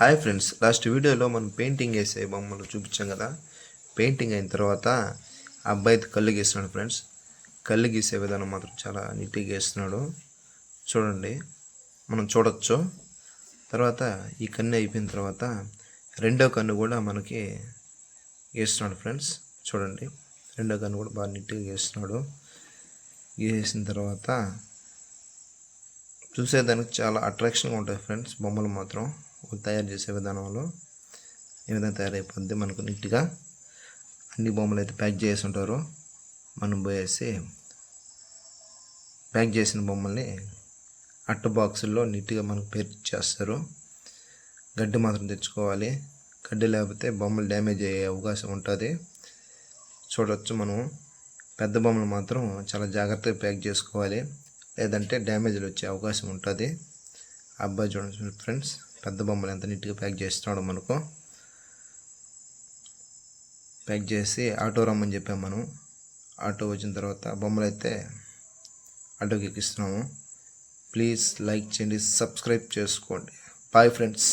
Hi friends last వీడియోలో మనం painting వేసే బొమ్మలు చూపించాం కదా. పెయింటింగ్ అయిన తర్వాత అబ్బాయి అయితే కళ్ళు గీస్తున్నాడు ఫ్రెండ్స్. కళ్ళు గీసే విధానం మాత్రం చాలా నీట్గా గీస్తున్నాడు. చూడండి మనం చూడొచ్చు. తర్వాత ఈ కన్ను అయిపోయిన తర్వాత రెండో కన్ను కూడా మనకి గీస్తున్నాడు ఫ్రెండ్స్. చూడండి రెండో కన్ను కూడా బాగా నీట్గా గీస్తున్నాడు. గీసిన తర్వాత చూసేదానికి చాలా అట్రాక్షన్గా ఉంటాయి ఫ్రెండ్స్ బొమ్మలు మాత్రం. తయారు చేసే విధానంలో ఏ విధంగా తయారైపోద్ది. మనకు నీట్గా అన్ని బొమ్మలు అయితే ప్యాక్ చేసి ఉంటారు. మనం పోయేసి ప్యాక్ చేసిన బొమ్మల్ని అట్ట బాక్సుల్లో నీట్గా మనకు పేరు చేస్తారు. గడ్డి మాత్రం తెచ్చుకోవాలి. గడ్డి లేకపోతే బొమ్మలు డ్యామేజ్ అయ్యే అవకాశం ఉంటుంది. చూడవచ్చు మనం. పెద్ద బొమ్మలు మాత్రం చాలా జాగ్రత్తగా ప్యాక్ చేసుకోవాలి. లేదంటే డ్యామేజ్లు వచ్చే అవకాశం ఉంటుంది. అబ్బాయి చూడండి ఫ్రెండ్స్. పెద్ద బొమ్మలు ఎంత నీట్గా ప్యాక్ చేస్తున్నాడు మనకు. ప్యాక్ చేసి ఆటో రమ్మని చెప్పాం మనం. ఆటో వచ్చిన తర్వాత బొమ్మలు అయితే ఆటోకి ఎక్కిస్తున్నాము ప్లీజ్ లైక్ చేయండి సబ్స్క్రైబ్ చేసుకోండి. Bye friends.